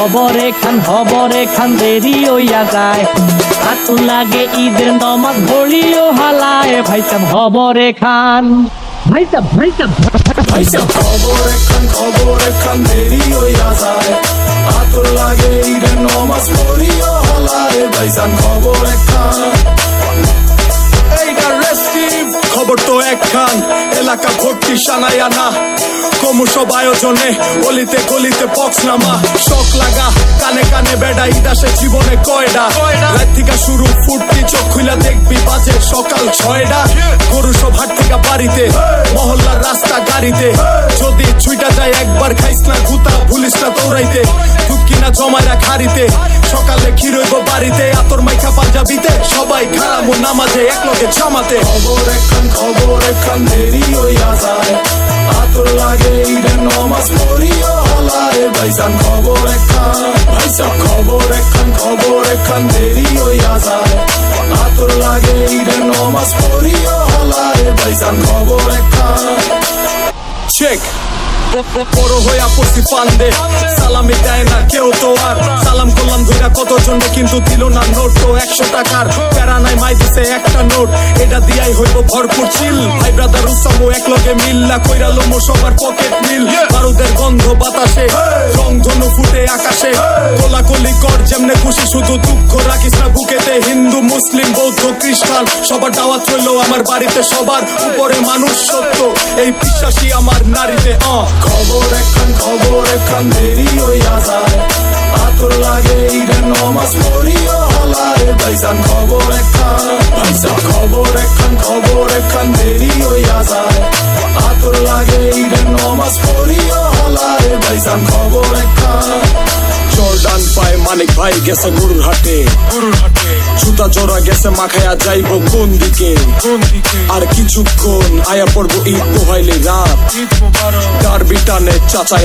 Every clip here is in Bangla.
হবরে এখান হবরে খান দেরি হইয়া যায় হাতু লাগে ঈদের নমাজ ঘড়িও হালায়। ভাই সাহেব হবরে খান ভাই সাহেব ভাই সাহেব ভাই সাহেব। খবর এখান খবর এখান দেরি হইয়া যায় আতর লাগে ঈদের নমাজ ভলিও হালায়। ভাই ভাইজান খবর একখান একখান এলাকা ভর্তি সানাইয়া না। ক্রমশ আয়োজনে গলিতে গলিতে পক্স নামা। শখ লাগা কানে কানে বেডা ইদাসে জীবনে কয়ডা। রাত থেকে শুরু ফুটতি চোখ খুলে দেখবি বাজে সকাল ছয়ডা। গরু সব হাট থেকে বাড়িতে মহল্লার রাস্তা গাড়িতে। যদি ছুইটা যায় খারামো নামাজে এক লগে জামাতে। খবর একখান খবর একখান দেরি হইয়া যায় আতর লাগে ঈদের নমাজ পড়িও হলায় ভাইজান, খবর একখান ভাইসাব খবর একখান খবর একখান দেরি হইয়া যায় আতর লাগে ঈদের নমাজ পড়িও হলায় ভাইজান, খবর একখান। চেক বড় হইয়া পড়ছি পান্দে সালামি দেয় না কেউ তো। কত জনে কিন্তু দিল না নোট? তো একশো টাকার প্যারা নাই, মাই দিছে একটা নোট। এটা দিয়াই হইব ভরপুর চিল। ভাই ব্রাদার উসামো এক লগে মিল্লা কইরা লোমো সবার পকেট মিল বারুদের গন্ধ বাতাসে, রং ধনু ফুটে আকাশে। কোলাকুলি কর, যেমনে খুশি শুধু দুঃখ রাখিস না বুকেতে। হিন্দু, মুসলিম, বৌদ্ধ, খ্রিস্টান, সবার দাওয়াত হইল আমার বাড়িতে, সবার উপরে মানুষ সত্য। এই বিশ্বাসী আমার নারীতে খবর একখান খবর একখান দেরি হইয়া যায়। আতর লাগে ঈদের নমাজ পড়িও হলায় ভাইজান খবর একখান ভাইজান খবর একখান খবর একখান দেরি হইয়া যায় আতর লাগে ঈদের নমাজ পড়িও হলায় ভাইজান খবর একখান। জর্ডান পায় মানিক ভাই গেছে গরুর হাটে। গরুর হাটে। জুতা জোড়া গেছে মাখায়া যাইব কোন দিকে? কোন দিকে? আর কিছুক্ষণ আয়া পড়ব ঈদ পোহাইলে রাত। ডারবি টানে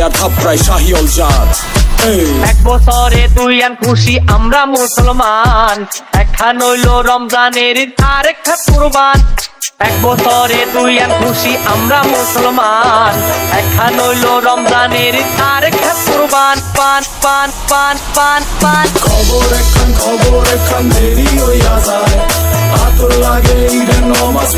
আর থাপড়ায় শাহিওল জাত। এক বছরে তুই আন খুশি, আমরা মুসলমান। একখান হইল রমজানের আর একটা কুরবান। এক বছরে তুই আন খুশি, আমরা মুসলমান। একখান হইল রমজানের আর একটা কুরবান। পান পান পান পান পান। খবর একখান খবর একখান দেরি হইয়া যায়। আতর লাগে ঈদের নমাজ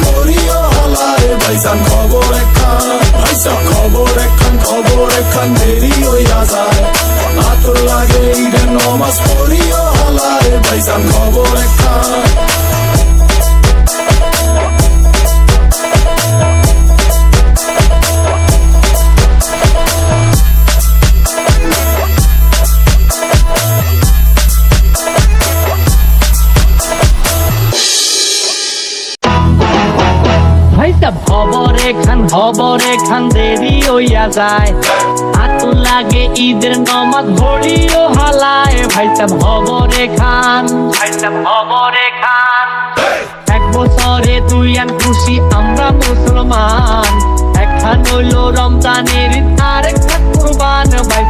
ভাই সাহেব খবরে খান খবরে খান দেরি হইয়া যায়। হাতু লাগে ঈদের নমাজ ঘড়িও হালায়। ভাই সাহেব খবরে খান ভাই সাহেব খবরে খান এক বছরে তুই আন খুশি আমরা মুসলমান। একখান হইল রমজানের ঈদ, আর একটা কুরবান ভাই